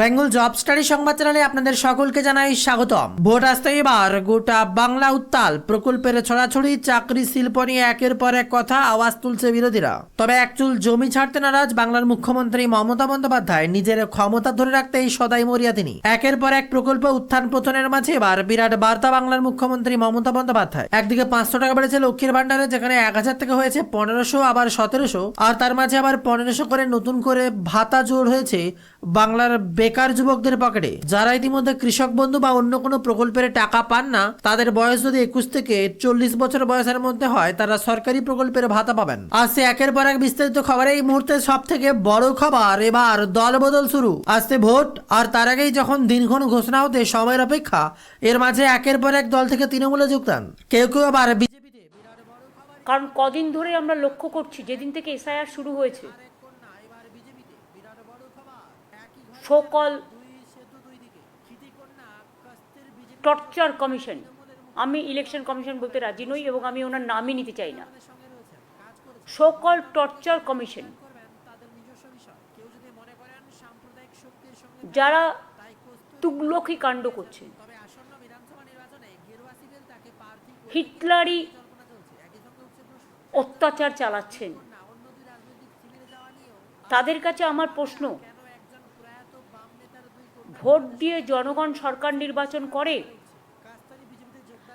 Bengal job study সংবাদ চ্যানেলে আপনাদের সকলকে জানাই স্বাগতম। ভোট আসতে এবার গোটা বাংলা উত্তাল। প্রকল্পের ছড়াছড়ি, চাকরি, শিল্প নিয়ে একের পর এক কথা আওয়াজ তুলছে বিরোধীরা। তবে একচুল জমি ছাড়তে নারাজ বাংলার মুখ্যমন্ত্রী মমতা বন্দ্যোপাধ্যায়। নিজের ক্ষমতা ধরে রাখতে এই সদাই মরিয়া তিনি। একের পর এক প্রকল্প উত্থান পতনের মাঝে এবার বিরাট বার্তা বাংলার মুখ্যমন্ত্রী মমতা বন্দ্যোপাধ্যায়। একদিকে পাঁচশো টাকা বেড়েছে লক্ষ্মীর ভান্ডারে যেখানে এক হাজার থেকে হয়েছে পনেরোশো, আবার সতেরোশো। আর তার মাঝে আবার পনেরোশো করে নতুন করে ভাতা জোর হয়েছে বাংলার বেকার যুবকদের পকেটে। যারা ইতিমধ্যে কৃষক বন্ধু বা অন্য কোনো প্রকল্পের টাকা পান না, তাদের বয়স যদি একুশ থেকে চল্লিশ বছর বয়সের মধ্যে হয়, তারা সরকারি প্রকল্পের ভাতা পাবেন। আসছে একের পর এক বিস্তারিত খবরে এই মুহূর্তে সব থেকে বড় খবর, এবার দল বদল শুরু আসছে ভোট, আর তার আগেই যখন দিনক্ষণ ঘোষণা হতে সময়ের অপেক্ষা, এর মাঝে একের পর এক দল থেকে তৃণমূলে যোগদান। কেউ কেউ আবার বিজেপিতে। কারণ কদিন ধরে আমরা লক্ষ্য করছি, যেদিন থেকে এসআইআর শুরু হয়েছে সকল টর্চার কমিশন। আমি ইলেকশন কমিশন বলতে রাজি নই এবং আমি ওনার নামই নিতে চাই না। সকল টর্চার কমিশন। যারা তুগলকি কাণ্ড করছে। হিটলারি অত্যাচার চালাচ্ছেন। তাদের কাছে আমার প্রশ্ন ভোট দিয়ে জনগণ সরকার নির্বাচন করে?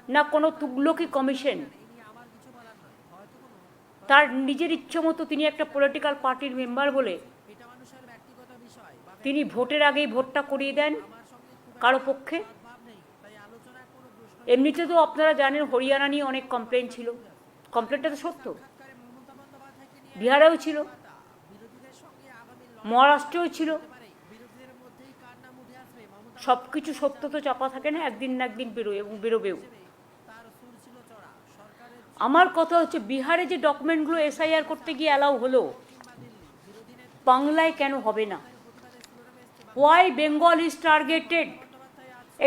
না কোনো তুগলকি কমিশন? তার নিজের ইচ্ছে মতো তিনি একটা পলিটিক্যাল পার্টির মেম্বার বলে তিনি ভোটের আগেই ভোটটা করিয়ে দেন কারও পক্ষে? এমনিতে তো আপনারা জানেন হরিয়ানা নিয়ে অনেক কমপ্লেন ছিল। কমপ্লেনটা তো সত্য। বিহারেও ছিল। মহারাষ্ট্রেও ছিল। সব কিছু সত্য তো চাপা থাকে না, একদিন না একদিন বেরোয় এবং বেরোবেও। আমার কথা হচ্ছে, বিহারে যে ডকুমেন্টগুলো এসআইআর করতে গিয়ে অ্যালাউ হলো, বাংলায় কেন হবে না? হোয়াই বেঙ্গল ইজ টার্গেটেড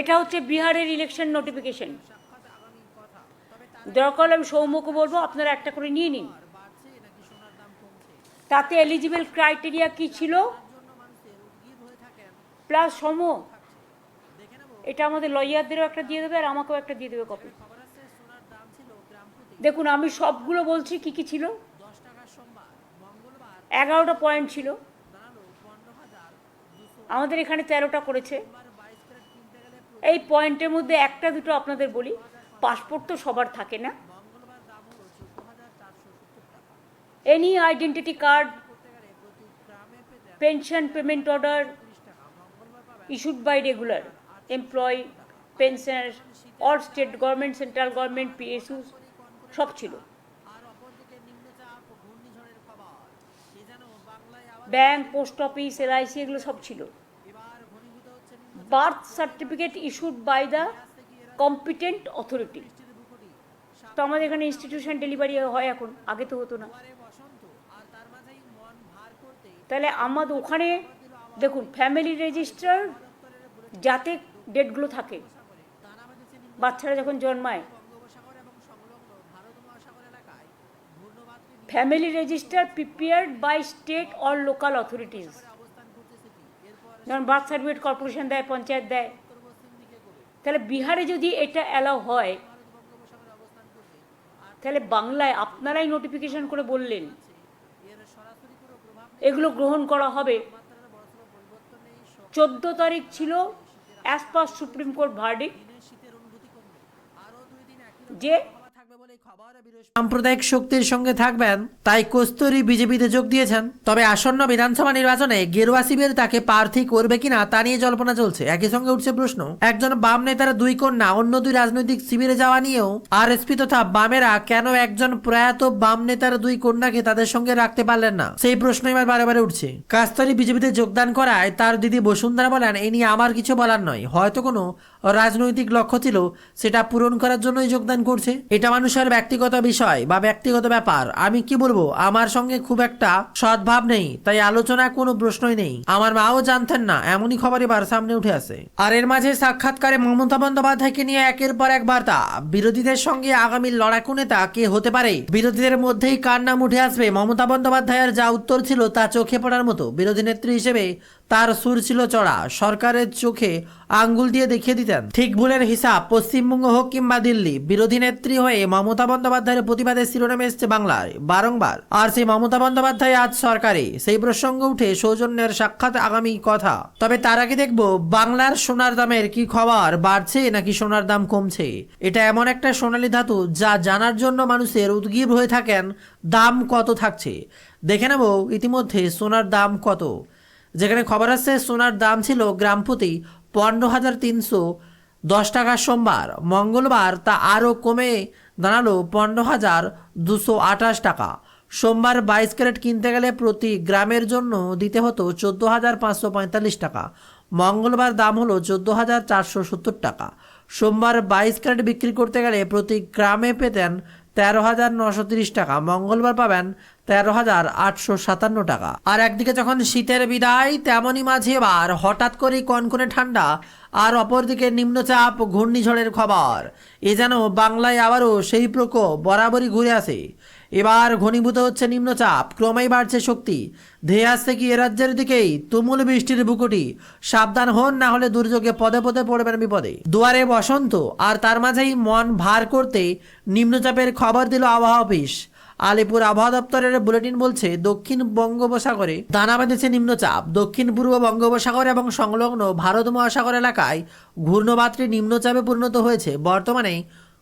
এটা হচ্ছে বিহারের ইলেকশন নোটিফিকেশন দরকার আমি সৌম্যকে বলব, আপনারা একটা করে নিয়ে নিন। তাতে এলিজিবল ক্রাইটেরিয়া কি ছিল? প্লাস সম এটা আমাদের লয়ারদেরও একটা দিয়ে দেবে আর আমাকেও একটা দিয়ে দেবে কপি দেখুন, আমি সবগুলো বলছি, কি কি ছিল? এগারোটা পয়েন্ট ছিল। আমাদের এখানে তেরোটা করেছে। এই পয়েন্টের মধ্যে একটা, দুটো আপনাদের বলি। পাসপোর্ট তো সবার থাকে না। Any identity card pension payment order issued by regular employ pensioner all state government central government PSU সব ছিল। ব্যাংক, পোস্ট অফিস এলআইসি এগুলো সব ছিল। Birth certificate issued by the competent authority তো আমাদের এখানে ইনস্টিটিউশন ডেলিভারি হয় এখন, আগে তো হতো না। তাহলে আমাদের ওখানে, দেখুন ফ্যামিলি রেজিস্টার যাতে ডেটগুলো থাকে। বাচ্চারা যখন জন্মায়, family register prepared by state or local authorities. যেমন বার্থ সার্টিফিকেট কর্পোরেশন দেয়, পঞ্চায়েত দেয়। তাহলে বিহারে যদি এটা অ্যালাউ হয়, তাহলে বাংলায় আপনারাই নোটিফিকেশন করে বললেন, এগুলো গ্রহণ করা হবে। চোদ্দ তারিখ ছিল as per supreme court verdict যে সাম্প্রদায়িক শক্তির সঙ্গে থাকবেন, তাই কস্তুরী বিজেপিতে যোগ দিয়েছেন। তবে আসন্ন বিধানসভা নির্বাচনে গেরুয়া শিবির তাকে প্রার্থী করবে কিনা তা নিয়ে জল্পনা চলছে। একই সঙ্গে উঠছে প্রশ্ন, একজন বাম নেতার দুই কন্যা, অন্য দুই রাজনৈতিক শিবিরে যাওয়া নিয়েও আরএসপি তথা বামেরা কেন একজন প্রয়াত বাম নেতার দুই কন্যাকে তাদের সঙ্গে রাখতে পারলেন না? সেই প্রশ্ন এবার বারে বারে উঠছে। কাস্তরী বিজেপিতে যোগদান করায় তার দিদি বসুন্ধরা বলেন এই নিয়ে আমার কিছু বলার নয়। হয়তো কোনো রাজনৈতিক লক্ষ্য ছিল, সেটা পূরণ করার জন্যই যোগদান করছে। এটা মানুষের ব্যক্তিগত বিষয় বা ব্যক্তিগত ব্যাপার, আমি কি বলব? আমার সঙ্গে খুব একটা সদ্ভাব নেই, তাই আলোচনা কোনো প্রশ্নই নেই। আমার মাও জানতেন না, এমনই খবর এবার সামনে উঠে আসে। আর এর মাঝে সাক্ষাৎকারে মমতা বন্দ্যোপাধ্যায়কে নিয়ে একের পর এক বার্তা। বিরোধীদের সঙ্গে আগামী লড়াকু নেতা কে হতে পারে? বিরোধীদের মধ্যেই কার নাম উঠে আসবে? মমতা বন্দ্যোপাধ্যায়ের যা উত্তর ছিল তা চোখে পড়ার মতো। বিরোধী নেত্রী হিসেবে তার সুর ছিল চড়া। সরকারের চোখে আঙ্গুল দিয়ে দেখিয়ে দিতেন। ঠিক ভুলের হিসাব, পশ্চিমবঙ্গ হোক কিংবা দিল্লি, বিরোধী নেত্রী হয়ে মমতা বন্দ্যোপাধ্যায়ের প্রতিবাদের শিরোনামে এসছে বাংলায়, বারংবার। আর সেই মমতা বন্দ্যোপাধ্যায় আজ সরকারে। সেই প্রসঙ্গ উঠে সৌজন্যের সাক্ষাৎ আগামী কথা। তবে তার আগে দেখব, বাংলার সোনার দামের কি খবর বাড়ছে নাকি সোনার দাম কমছে? এটা এমন একটা সোনালী ধাতু যা জানার জন্য মানুষের উদ্গীব হয়ে থাকেন, দাম কত থাকছে? দেখে নেব ইতিমধ্যে সোনার দাম কত। যেখানে খবর আসছে সোনার দাম ছিল গ্রাম প্রতি পনেরো হাজার তিনশো দশ টাকা সোমবার। মঙ্গলবার তা আরও কমে দাঁড়াল পনেরো হাজার দুশো আঠাশ টাকা। সোমবার বাইশ ক্যারেট কিনতে গেলে প্রতি গ্রামের জন্য দিতে হতো চোদ্দ হাজার পাঁচশো পঁয়তাল্লিশ টাকা। মঙ্গলবার দাম হলো চোদ্দ হাজার চারশো সত্তর টাকা। সোমবার বাইশ ক্যারেট বিক্রি করতে গেলে প্রতি গ্রামে পেতেন তেরো হাজার নশো তিরিশ টাকা। মঙ্গলবার পাবেন তেরো হাজার আটশো সাতান্ন টাকা। আর একদিকে যখন শীতের বিদায়, তেমনই মাঝে এবার হঠাৎ করে কনকনে ঠান্ডা, আর অপরদিকে নিম্নচাপ, ঘূর্ণিঝড়ের খবর। এ যেন বাংলায় আবারও সেই প্রকোপ বরাবরই ঘুরে আসে। এবার ঘনীভূত হচ্ছে নিম্নচাপ, ক্রমেই বাড়ছে শক্তি। ধেয়ে আসছে কি এ রাজ্যের দিকেই তুমুল বৃষ্টির বুকুটি। সাবধান হন, না হলে দুর্যোগে পদে পদে পড়বেন বিপদে। দুয়ারে বসন্ত, আর তার মাঝেই মন ভার করতে নিম্নচাপের খবর দিল আবহাওয়া অফিস। আলিপুর আবহাওয়া দপ্তরের বুলেটিন বলছে, দক্ষিণ বঙ্গোপসাগরে দানা বেঁধেছে নিম্নচাপ। দক্ষিণ পূর্ব বঙ্গোপসাগর এবং সংলগ্ন ভারত মহাসাগর এলাকায় ঘূর্ণবাতটি নিম্নচাপে পরিণত হয়েছে। বর্তমানে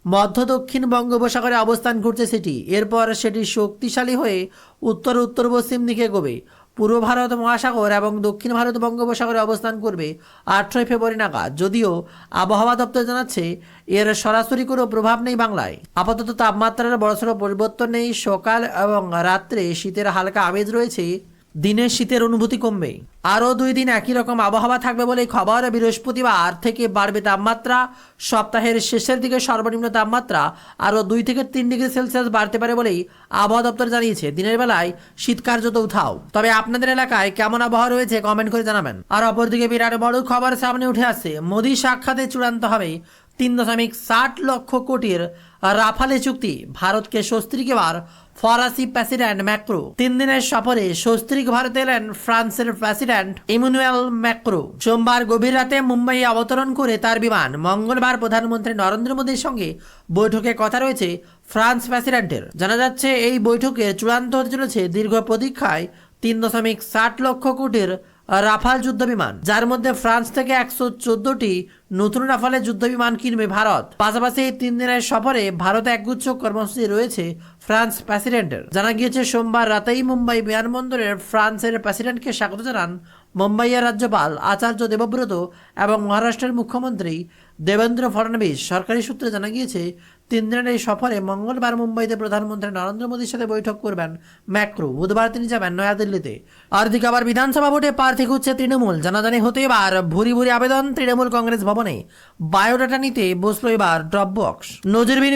মধ্য দক্ষিণ বঙ্গোপসাগরে অবস্থান করছে সেটি। এরপর সেটি শক্তিশালী হয়ে উত্তর উত্তর পশ্চিম দিকে এগোবে। পূর্ব ভারত মহাসাগর এবং দক্ষিণ ভারত বঙ্গোপসাগরে অবস্থান করবে আঠেরোই ফেব্রুয়ারি নাগাদ। যদিও আবহাওয়া দপ্তর জানাচ্ছে, এর সরাসরি কোনো প্রভাব নেই বাংলায়। আপাতত তাপমাত্রার বড়সড় পরিবর্তন নেই। সকাল এবং রাত্রে শীতের হালকা আমেজ রয়েছে। দিনে শীতের অনুভূতি কমবে আরও দুই দিন একই রকম আবহাওয়া থাকবে বলে খবর। বৃহস্পতিবার থেকে বাড়বে তাপমাত্রা। সপ্তাহের শেষের দিকে সর্বনিম্ন তাপমাত্রা আরও দুই থেকে তিন ডিগ্রি সেলসিয়াস বাড়তে পারে বলেই আবহাওয়া দপ্তর জানিয়েছে। দিনের বেলায় শীত কার্যত উঠাও তবে আপনাদের এলাকায় কেমন আবহাওয়া রয়েছে কমেন্ট করে জানাবেন। আর অপরদিকে বিরাট বড় খবর সামনে উঠে আসছে মোদী সাক্ষাতে চূড়ান্ত হবে তিন দশমিক ষাট লক্ষ কোটির রাফালে চুক্তি ভারতকে স্বস্ত্রীক এবার ফরাসি প্রেসিডেন্ট ম্যাক্রো। তিন দিনের সফরে স্বস্ত্রীক ভারতে এলেন ফ্রান্সের প্রেসিডেন্ট ইমানুয়েল ম্যাক্রো। সোমবার গভীর রাতে মুম্বাই অবতরণ করে তার বিমান মঙ্গলবার প্রধানমন্ত্রী নরেন্দ্র মোদীর সঙ্গে বৈঠকে কথা রয়েছে ফ্রান্স প্রেসিডেন্টের। জানা যাচ্ছে, এই বৈঠকে চূড়ান্ত হতে চলেছে দীর্ঘ প্রতীক্ষায় তিন দশমিক ষাট লক্ষ কোটির রাফাল যুদ্ধ বিমান যার মধ্যে ফ্রান্স থেকে একশো চোদ্দটি নতুন রাফালের যুদ্ধ বিমান কিনবে ভারত। পাশাপাশি এই তিন দিনের সফরে ভারত একগুচ্ছ কর্মসূচি রয়েছে ফ্রান্স প্রেসিডেন্টের। জানা গিয়েছে, সোমবার রাতেই মুম্বাই বিমানবন্দরের ফ্রান্সের প্রেসিডেন্টকে স্বাগত জানান মুম্বাইয়ের রাজ্যপাল আচার্য দেবব্রত এবং মহারাষ্ট্রের মুখ্যমন্ত্রী দেবেন্দ্র ফডণবীস সরকারি সূত্রে জানা গিয়েছে, তিন দিনের এই সফরে মঙ্গলবার মুম্বাইতে প্রধানমন্ত্রী নরেন্দ্র মোদীর সাথে বৈঠক করবেন ম্যাক্রো। বুধবার তিনি যাবেন নয়াদিল্লিতে। আর দিকে আবার বিধানসভা ভোটে প্রার্থী খুঁজছে তৃণমূল। জানাজানি হতে এবার ভুরি ভুরি আবেদন তৃণমূল কংগ্রেস ভবনে। বায়োডাটা নিতে বসল এবার ড্রপ বক্স।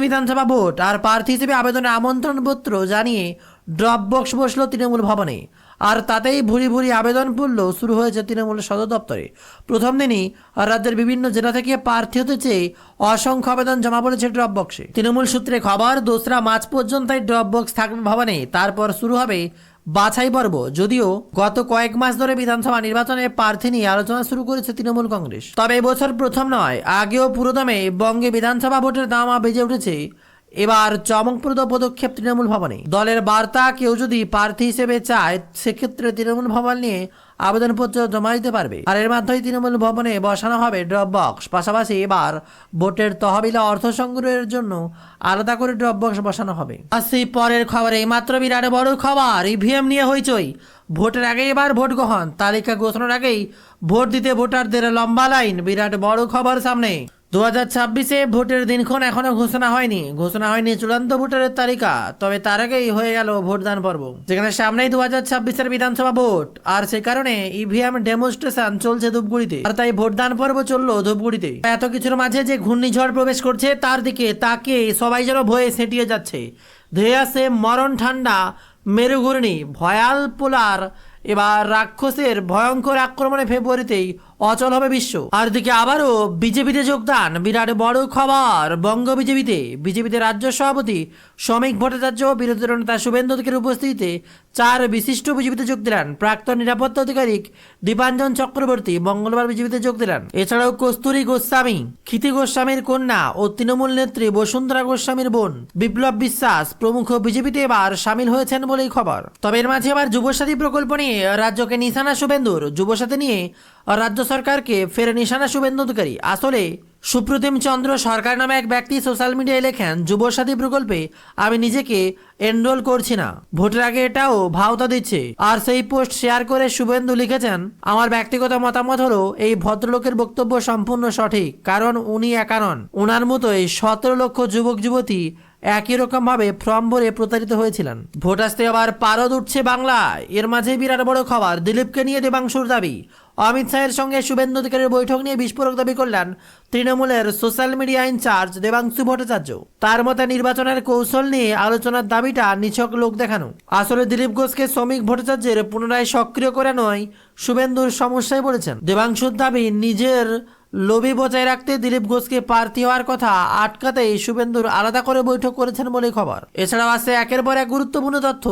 বিধানসভা ভোট আর প্রার্থী হিসেবে আবেদনের আমন্ত্রণপত্র জানিয়ে ড্রপ বক্স বসল তৃণমূল ভবনে। আর তাতেই ভুরি ভুরি আবেদন পূর্ল শুরু হয়েছে তৃণমূল সদর দপ্তরে। প্রথম দিনই রাজ্যের বিভিন্ন জেলা থেকে প্রার্থী হতে চেয়ে অসংখ্য আবেদন জমা পড়েছে ড্রপ বক্সে। তৃণমূল সূত্রে খবর, দোসরা মার্চ পর্যন্ত এই ড্রপ বক্স থাকবে ভবনে। তারপর শুরু হবে বাছাই পর্ব। যদিও গত কয়েক মাস ধরে বিধানসভা নির্বাচনে প্রার্থী নিয়ে আলোচনা শুরু করেছে তৃণমূল কংগ্রেস। তবে এবছর প্রথম নয়, আগেও পুরোদমে বঙ্গে বিধানসভা ভোটের দামা বেজে উঠেছে এবার চমকপ্রদ পদক্ষেপ তৃণমূল ভবনে। দলের বার্তা কেউ যদি প্রার্থী হিসেবে চায়, সেক্ষেত্রে তৃণমূল ভবন নিয়ে আবেদনপত্র জমা দিতে পারবে। আর এর মাধ্যমে তৃণমূল ভবনে বসানো হবে ড্রপ বক্স। পাশাপাশি এবার ভোটের তহবিলা অর্থ সংগ্রহের জন্য আলাদা করে ড্রপ বক্স বসানো হবে। আর সেই পরের খবরে মাত্র বিরাট বড় খবর। ইভিএম নিয়ে হইচই। ভোটের আগে এবার ভোট গ্রহণ। তালিকা ঘোষণার আগেই ভোট দিতে ভোটারদের লম্বা লাইন। বিরাট বড় খবর সামনে। দু হাজার ছাব্বিশে ভোটের দিনক্ষণ এখনও ঘোষণা হয়নি। ঘোষণা হয়নি চূড়ান্ত ভোটারের তালিকা, তবে তার আগেই হয়ে গেল ভোটদান পর্ব। যেখানে সামনেই দু হাজার ছাব্বিশের বিধানসভা ভোট, আর সে কারণে ইভিএম ডেমনস্ট্রেশন চলছে ধূপগুড়িতে। আর তাই ভোটদান পর্ব চলল ধূপগুড়িতে। এত কিছুর মাঝে যে ঘূর্ণিঝড় প্রবেশ করছে, তার দিকে তাকে সবাই যেন ভয়ে সেটিয়ে যাচ্ছে। ধেয়ে আসে মরণ ঠান্ডা মেরু ঘূর্ণি ভয়াল পোলার, এবার রাক্ষসের ভয়ঙ্কর আক্রমণে ফেব্রুয়ারিতেই অচল হবে বিশ্ব। আর দিকে আবারও বিজেপিতে যোগদান। বিরাট বড় খবর। বঙ্গ বিজেপিতে। বিজেপিতে রাজ্য সভাপতি, শ্রমিক ভট্টাচার্য বিরোধী দলের নেতা শুভেন্দু অধিকারীর উপস্থিতিতে চার বিশিষ্ট বিজেপিতে যোগ দিলেন। প্রাক্তন নিরাপত্তা আধিকারিক দীপাঞ্জন চক্রবর্তী মঙ্গলবার বিজেপিতে যোগ দিলেন। এছাড়াও কস্তুরী গোস্বামী, ক্ষিতি গোস্বামীর কন্যা ও তৃণমূল নেত্রী বসুন্ধরা গোস্বামীর বোন বিপ্লব বিশ্বাস প্রমুখ বিজেপিতে এবার সামিল হয়েছেন বলেই খবর। তবে এর মাঝে আবার যুবসাথী প্রকল্প নিয়ে রাজ্যকে নিশানা শুভেন্দুর। যুবসাথী নিয়ে রাজ্য সরকারকে ফের নিশানা শুভেন্দু অধিকারী আসলে সুপ্রতিম চন্দ্র সরকার নামে এক ব্যক্তি সোশ্যাল মিডিয়ায় লেখেন, যুবসাথী প্রকল্পে আমি নিজেকে এনরোল করছি না। ভোটের আগে এটাও ভাওতা দিচ্ছে। আর সেই পোস্ট শেয়ার করে শুভেন্দু লিখেছেন, আমার ব্যক্তিগত মতামত হলো, এই ভদ্রলোকের বক্তব্য সম্পূর্ণ সঠিক, কারণ উনি একা নন। ওনার মতোই সতেরো লক্ষ যুবক যুবতী একই রকম ভাবে ফর্ম ভরে প্রতারিত হয়েছিলেন। ভোট আসতে আবার পারদ উঠছে বাংলায়। এর মাঝে বিরাট বড় খবর, দিলীপকে নিয়ে দেবাংশুর দাবি অমিত শাহের সঙ্গে শুভেন্দু অধিকারীর বৈঠক নিয়ে বিস্ফোরক দাবি করলেন তৃণমূলের social media incharge Debangshu Bhattacharya. তার মতে নির্বাচনের কৌশল নিয়ে আলোচনার দাবিটা নিছক লোক দেখানো। আসলে দিলীপ ঘোষকে শ্রমিক ভট্টাচার্যের পুনরায় সক্রিয় করে নয় শুভেন্দুর সমস্যায় পড়েছেন। দেবাংশুর দাবি নিজের লোভে বজায় রাখতে দিলীপ ঘোষকে প্রার্থী হওয়ার কথা আটকাতেই শুভেন্দুর আলাদা করে বৈঠক করেছেন বলে খবর। এছাড়াও আছে একের পর এক গুরুত্বপূর্ণ তথ্য।